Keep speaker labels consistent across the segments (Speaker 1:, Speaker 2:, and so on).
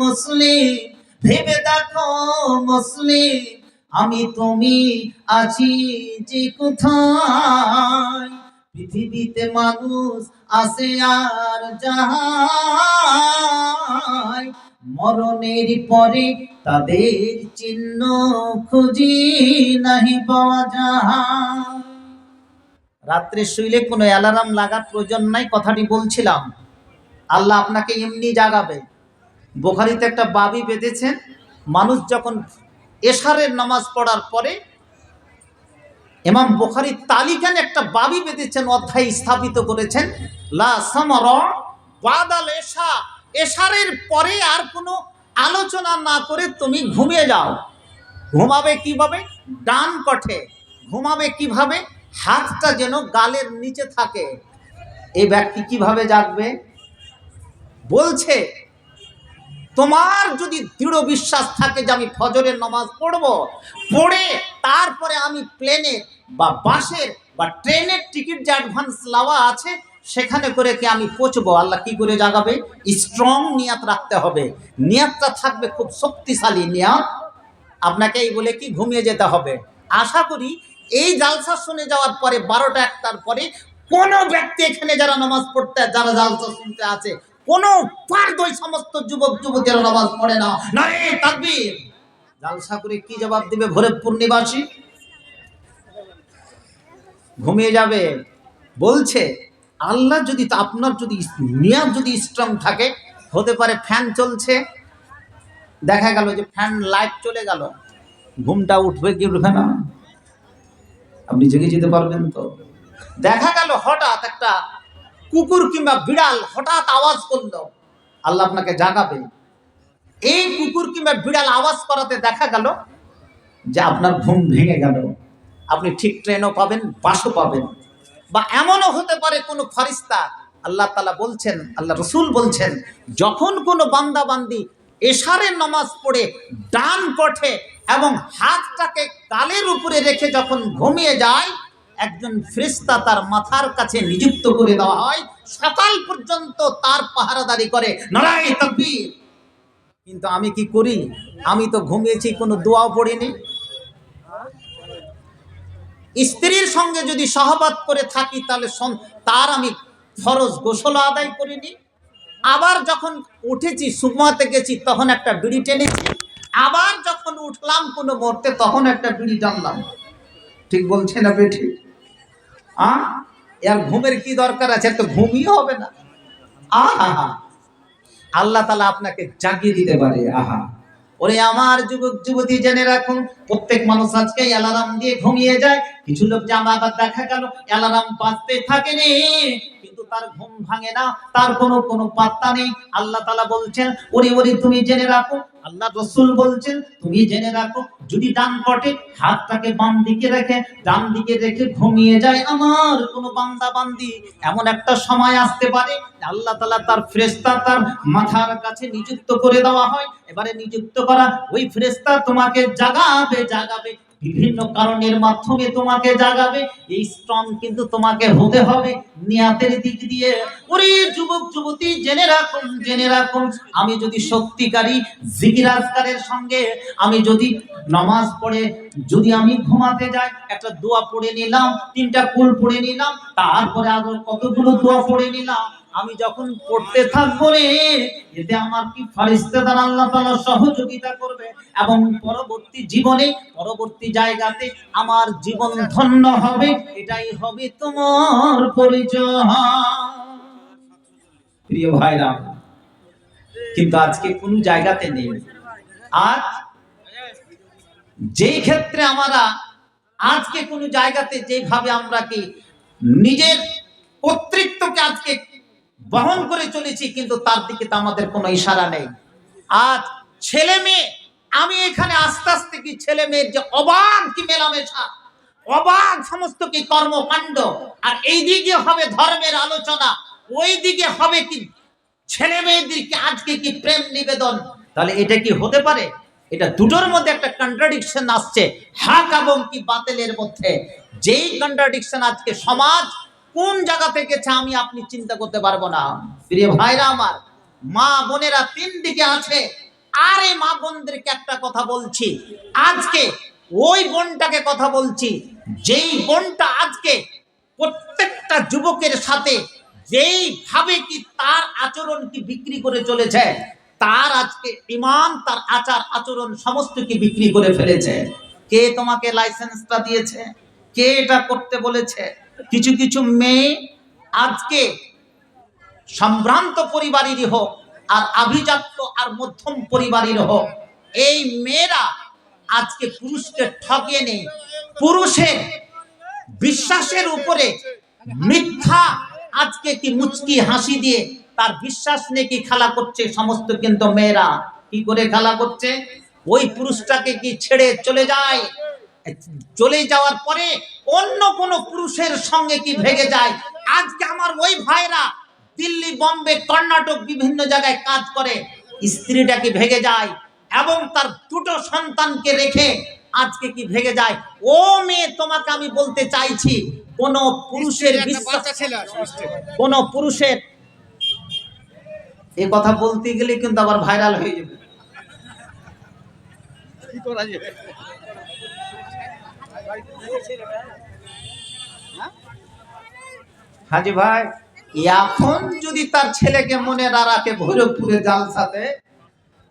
Speaker 1: মুসলিম, ভেবে দেখো মুসলিম, আমি তুমি আছি যে কোথায়? পৃথিবীতে মানুষ আসে আর যায় মরণের পরে তাদের চিহ্ন খুঁজি নাহি পাওয়া যায় রাত্রে শুইলে কোনো অ্যালার্ম লাগার প্রয়োজন নাই, কথাটি বলছিলাম। আল্লাহ আপনাকে এমনি জাগাবে। বোখারিতে একটা বাবি বেঁধেছেন, মানুষ যখন এশারের নামাজ পড়ার পরে এমাম বোখারি তালিকান একটা বাবি বেঁধেছেন, অধ্যায় স্থাপিত করেছেন, লা সামর বাদাল এশা, এশারের পরে আর কোনো আলোচনা না করে তুমি ঘুমিয়ে যাও। ঘুমাবে কীভাবে? ডান কঠে ঘুমাবে কীভাবে? হাতটা যেন গালের নিচে থাকে। এই ব্যক্তি কীভাবে জাগবে? বলছে তোমার যদি দৃঢ় বিশ্বাস থাকে যে আমি ফজরের নামাজ পড়ব, পড়ে তারপরে আমি প্লেনে বা বাসের বা ট্রেনের টিকিট যে অ্যাডভান্স লাওয়া আছে, সেখানে করে কি আমি পচবো আল্লাহ কি করে জাগাবে? স্ট্রং নিয়াত রাখতে হবে। নিয়াতটা থাকবে খুব শক্তিশালী নিয়াত। আপনাকে এই বলে কি, ঘুমিয়ে যেতে হবে। আশা করি এই জালসা শুনে যাওয়ার পরে, বারোটা একটার পরে কোনো ব্যক্তি এখানে যারা নামাজ পড়তে, যারা জালসা শুনতে আছে কোনো পার্দ সমস্ত যুবক, যুবতীরা নামাজ পড়ে না। না রে তাকবীর। জালসা করে কি জবাব দিবে ভোরেপুর নিবাসী? ঘুমিয়ে যাবে। বলছে, আল্লাহ যদি আপনার যদি নিয়াত যদি স্ট্রং থাকে, হতে পারে ফ্যান চলছে। দেখা গেল যে ফ্যান লাইট চলে গেল। ঘুমটা উঠবে কি উঠবে না? আপনি জেগে যেতে পারবেন তো। দেখা গেল হঠাৎ একটা কুকুর কিংবা বিড়াল হঠাৎ আওয়াজ করল। আল্লাহ আপনাকে জাগাবে এই কুকুর কিংবা বিড়াল আওয়াজ করাতে দেখা গেল যে আপনার ঘুম ভেঙে গেল। আপনি ঠিক ট্রেনও পাবেন, বাসও পাবেন। বা এমনও হতে পারে কোনো ফারিস্তা, আল্লাহ তালা বলছেন, আল্লাহ রসুল বলছেন, যখন কোনো বান্দা বান্দি এশারের নামাজ পড়ে, ডান কঠে এবং হাতটাকে কালের উপরে রেখে যখন ঘুমিয়ে যায় একজন ফ্রিস্তা তার মাথার কাছে নিযুক্ত করে দেওয়া হয়। সকাল পর্যন্ত তার পাহারাদারি করে। নারায় তকবীর। কিন্তু আমি কি করি? আমি তো ঘুমিয়েছি, কোনো দোয়াও পড়িনি। স্ত্রীর সঙ্গে যদি সহবাদ করে থাকি, তাহলে তার আমি ফরজ গোসল আদায় করিনি। আবার যখন উঠেছি সুমাতে গেছি, তখন একটা বিড়ি টেনেছি। আবার যখন উঠলাম কোনো মুহূর্তে, তখন একটা বিড়ি টানলাম। ঠিক বলছে না বেঠি আ এর ঘুমের কি দরকার আছে? তো ঘুমিয়ে হবে না। আহা আল্লাহ তালা আপনাকে জাগিয়ে দিতে পারে, আহা। ওরে আমার যুবক, যুবতী, জেনে রাখুন, প্রত্যেক মানুষ আজকে অ্যালারাম দিয়ে ঘুমিয়ে যায়। কিছু লোক জামা আবার দেখা গেল, অ্যালারাম বাঁচতে থাকেনি। তার ঘুম ভাঙে না, তার কোনো কোনো পাত্তা নেই। আল্লাহ তালা বলছেন, ওরে ওরে, তুমি জেনে রাখো, আল্লাহ রসুল বলছেন, তুমি জেনে রাখো, যদি ডান পটে হাতটাকে বাম দিকে রেখে, ডান দিকে রেখে ঘুমিয়ে যায় আমার কোনো বান্দা বান্দি, এমন একটা সময় আসতে পারে, আল্লাহ তালা তার ফ্রেস্তা তার মাথার কাছে নিযুক্ত করে দেওয়া হয়। এবারে নিযুক্ত করা, ওই ফ্রেস্তা তোমাকে জাগাবে জাগাবে বিভিন্ন কারণের মাধ্যমে তোমাকে জাগাবে। এই স্ট্রং কিন্তু তোমাকে হতে হবে। নিয়াতের দিক দিয়ে, ওরে যুবক, যুবতী, জেনে রাখুন জেনে রাখুন আমি যদি সত্যিকারী জিকিরাজকারের সঙ্গে, আমি যদি নামাজ পড়ে, যদি আমি ঘুমাতে যাই, একটা দোয়া পড়ে নিলাম, তিনটা কুল পড়ে নিলাম, তারপরে আরও কতগুলো দোয়া পড়ে নিলাম আমি যখন পড়তে থাকব রে, এতে আমার কি ফারিস্তে দ্বারা আল্লাহ তাআলা সহযোগিতা করবে? এবং পরবর্তী জীবনে, পরবর্তী জায়গাতে আমার জীবন ধন্য হবে? এটাই হবে তোমার পরিচয়। প্রিয় ভাইরা, কিন্তু আজকে কোন জায়গাতে নেই। আজ যেই ক্ষেত্রে আমরা আজকে কোন জায়গাতে যেভাবে আমরা কি নিজের কর্তৃত্বকে আজকে বহন করে চলেছি, কিন্তু তার দিকে তো আমাদের কোনো ইশারা নেই। আজ ছেলে মেয়ে, আমি এখানে আস্তে আস্তে কি ছেলে মেয়ের যে অবাধ কি মেলামেশা, অবাধ সমস্ত কি কর্মকাণ্ড, আর এই দিকে হবে ধর্মের আলোচনা ওই দিকে হবে কি ছেলে মেয়েদেরকে আজকে কি প্রেম নিবেদন। তাহলে এটা কি হতে পারে? এটা দুটোর মধ্যে একটা কন্ট্রাডিকশন আসছে, হাক এবং কি বাতিলের মধ্যে। যেই কন্ট্রাডিকশন আজকে সমাজ কোন জায়গা থেকে গেছে আমি আপনি চিন্তা করতে পারব না। প্রিয় ভাইরা আমার, মা বোনেরা তিন দিকে আছে। আর এই মা বোনদেরকে একটা কথা বলছি, আজকে ওই বোনটাকে কথা বলছি, যেই বোনটা আজকে প্রত্যেকটা যুবকের সাথে যেই ভাবে কি তার আচরণ কি বিক্রি করে চলেছে, তার আজকে ইমান, তার আচার, আচরণ সমস্ত কি বিক্রি করে ফেলেছে। কে তোমাকে লাইসেন্সটা দিয়েছে? কে এটা করতে বলেছে? কিছু কিছু মেয়ে আজকে সম্ভ্রান্ত পরিবারেরই হোক, আর আভিজাত্য আর মধ্যম পরিবারের হোক, এই মেয়েরা আজকে পুরুষকে ঠকিয়ে নেই। পুরুষের বিশ্বাসের উপরে মিথ্যা আজকে কি মুচকি হাসি দিয়ে তার বিশ্বাস নিয়ে কি খেলা করছে সমস্ত কিন্তু মেয়েরা? কি করে খেলা করছে? ওই পুরুষটাকে কি ছেড়ে চলে যায়? চলে যাওয়ার পরে অন্য কোন পুরুষের সঙ্গে কি ভেগে যায়? আজকে আমার ওই ভাইরা দিল্লি বম্বে কর্ণাটক বিভিন্ন জায়গায় কাজ করে। স্ত্রীটা কি ভেগে যায়? এবং তার দুটো সন্তানকে রেখে আজকে কি ভেগে যায়? ও মেয়ে তোমাকে আমি বলতে চাইছি কোন পুরুষের কোন পুরুষের এ কথা বলতে গেলে কিন্তু আবার ভাইরাল হয়ে যাবে।
Speaker 2: কি করা যাবে
Speaker 1: হাজি ভাই, এখন যদি তার ছেলেকে মনে না রাখে ভৈরবপুরে জালসাতে,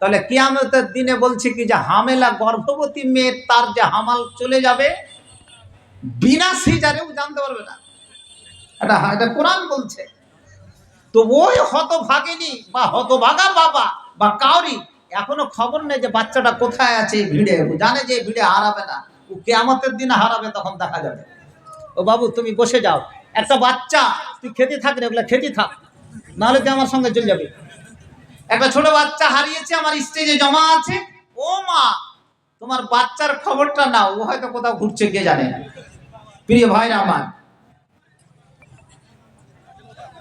Speaker 1: তাহলে কিয়ামতের দিনে বলছে কি যে, হামেলা গর্ভবতী মেয়ের তার যে হামাল চলে যাবে, বিনা সিজারেও জানতে পারবে না। এটা এটা কোরআন বলছে। তো ওই হতভাগিনী বা হতভাগা বাবা বা কাউরি এখনও খবর নেই যে বাচ্চাটা কোথায় আছে ভিড়ে জানে যে ভিড়ে হারাবে না। কেয়ামতের দিনে হারাবে তখন দেখা যাবে। ও বাবু, তুমি বসে যাও। একটা বাচ্চা, তুই খেতে থাক রে, ওগুলা খেতে থাক। নাহলে তুই আমার সঙ্গে চলে যাবে। একটা ছোট বাচ্চা হারিয়েছে, আমার স্টেজে জমা আছে। ও মা, তোমার বাচ্চার খবরটা নাও, ও হয়তো কোথাও ঘুরছে, কে জানে। প্রিয় ভাইরা আমার,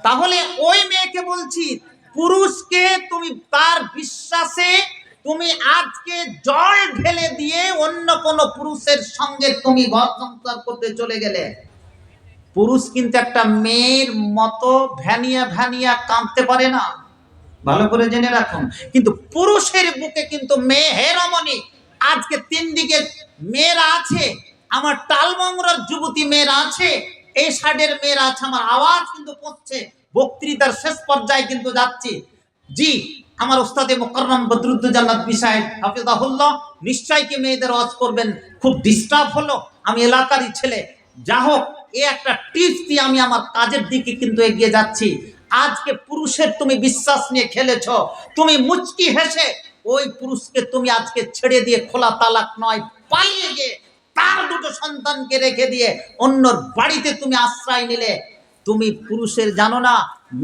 Speaker 1: তাহলে ওই মেয়েকে বলছি, পুরুষকে তুমি তার বিশ্বাসে তুমি আজকে জল অন্য কোন পুরুষের সঙ্গে তুমি ঘর সংসার করতে চলে গেলে, পুরুষ কিন্তু একটা মেয়ের মতো ভ্যানিয়া ভ্যানিয়া কাঁদতে পারে না। ভালো করে জেনে রাখুন। কিন্তু পুরুষের বুকে কিন্তু মেয়ে, হে রমণী, আজকে তিন দিকে মেয়েরা আছে, আমার টালমংরার যুবতী মেয়েরা আছে, এই সাইডের মেয়েরা আছে, আমার আওয়াজ কিন্তু পড়ছে, বক্তৃতার শেষ পর্যায়ে কিন্তু যাচ্ছি। জি আমার ওস্তাদে মোকাররম বদরুদ্দুজান্নাত বিসাহেব হাফিজাহুল্লাহ নিশ্চয় কি মেয়েদের ওয়াজ করবেন? খুব ডিস্টার্ব হলো। আমি এলাকারই ছেলে। যা হোক, এ একটা টিপস দিয়ে আমি আমার কাজের দিকে কিন্তু এগিয়ে যাচ্ছি। আজকে পুরুষের তুমি বিশ্বাস নিয়ে খেলেছ, তুমি মুচকি হেসে ওই পুরুষকে তুমি আজকে ছেড়ে দিয়ে খোলা তালাক নয়, পালিয়ে গিয়ে তার দুটো সন্তানকে রেখে দিয়ে অন্যর বাড়িতে তুমি আশ্রয় নিলে। তুমি পুরুষের জানো না,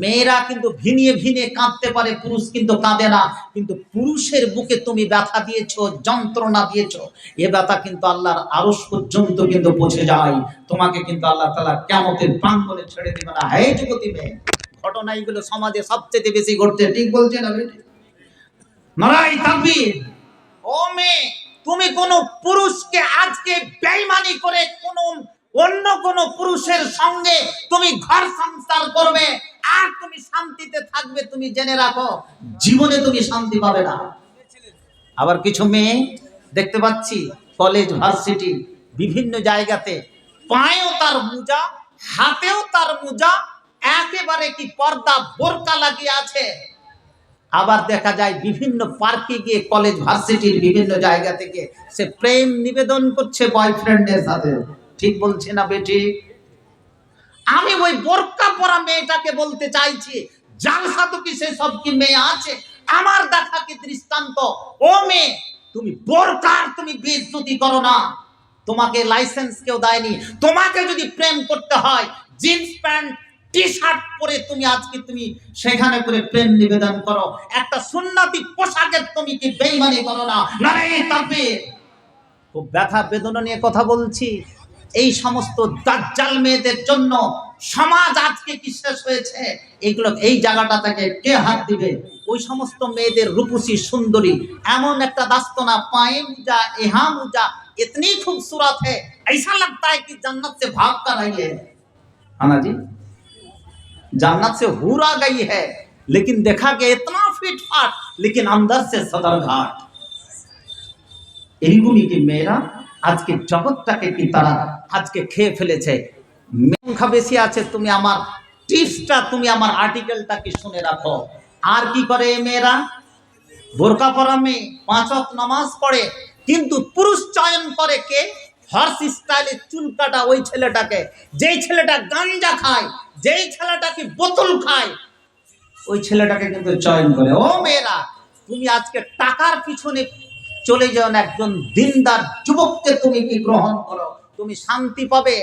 Speaker 1: মেয়েরা কিন্তু ভিনিয়ে ভিনিয়ে কাঁদতে পারে, পুরুষ কিন্তু কাঁদে না। কিন্তু পুরুষের বুকে তুমি ব্যথা দিয়েছ, যন্ত্রণা দিয়েছ, এ ব্যথা কিন্তু আল্লাহর আরস পর্যন্ত কিন্তু পৌঁছে যায়। তোমাকে কিন্তু আল্লাহ তালা কেমতের প্রাঙ্গণে ছেড়ে দিবে না। হে যুবতী মেয়ে ঘটনা এইগুলো সমাজে সবচেয়ে বেশি ঘটছে, ঠিক বলছে না নারাই তাকবীর। ও মেয়ে, তুমি কোন পুরুষকে আজকে বেইমানি করে কোন অন্য কোন পুরুষের সঙ্গে তুমি ঘর সংসার করবে, আর তুমি শান্তিতে থাকবে, তুমি জেনে রাখো, জীবনে তুমি শান্তি পাবে না। আবার কিছু মেয়ে দেখতে পাচ্ছি কলেজ ভার্সিটি বিভিন্ন জায়গাতে পায়েও তার মোজা, হাতেও তার মোজা, একেবারে কি পর্দা বোরকা লাগিয়ে আছে। আবার দেখা যায় বিভিন্ন পার্কে গিয়ে কলেজ ভার্সিটির বিভিন্ন জায়গা থেকে সে প্রেম নিবেদন করছে বয়ফ্রেন্ডের সাথে। ঠিক বলছে না বেটি? আমি ওই বোরকা পরা মেয়েটাকে বলতে চাইছি জালসা তো কি সে সব কি মেয়ে আছে? আমার দেখা কি দৃষ্টান্ত? ও মেয়ে, তুমি বোরকার তুমি বেজ্জতি করো না। তোমাকে লাইসেন্স কেউ দেয়নি। তোমাকে যদি প্রেম করতে হয় জিন্স প্যান্ট টি শার্ট পরে তুমি আজকে তুমি সেখানে করে প্রেম নিবেদন করো। একটা সুন্নতি পোশাকের তুমি কি বেইমানি করো না? না রে তাকবীর খুব ব্যথা বেদনা নিয়ে কথা বলছি। এই সমস্ত দাজ্জাল মেয়েদের জন্য সমাজ আজকে কি শেষ হয়েছে এগুলো এই জায়গাটা থেকে কে হাত দিবে ওই সমস্ত মেয়েদের রূপসী সুন্দরী এমন একটা দাস্তনা পায়ে মুজা এহা মুজা इतनी खूबसूरत है ऐसा लगता है कि जन्नत से भाग कर आई है हाँ ना जी जन्नत से हूर आ गई है लेकिन देखा कि इतना फिट फाट लेकिन अंदर से सदर घाट এইগুলি যে মেয়েরা আজকে জগৎটাকে কি তারা আজকে খেয়ে ফেলেছে? সংখ্যা বেশি আছে, তুমি আমার টিপসটা, তুমি আমার আর্টিকেলটা কি শুনে রাখো? আর কি করে এই মেয়েরা? বোরকা পরা মেয়ে, পাঁচ ওয়াক্ত নামাজ পড়ে, কিন্তু পুরুষ চয়ন করে কে? হর্স স্টাইলে চুল কাটা ওই ছেলেটাকে। যেই ছেলেটা গাঞ্জা খায়, যেই ছেলেটাকে বোতল খায়, ওই ছেলেটাকে কিন্তু চয়ন করে। ও মেয়েরা, তুমি আজকে টাকার পিছনে চলে যাও না একজন দিনদার যুবককে তুমি কি গ্রহণ করো? তুমি শান্তি পাবে?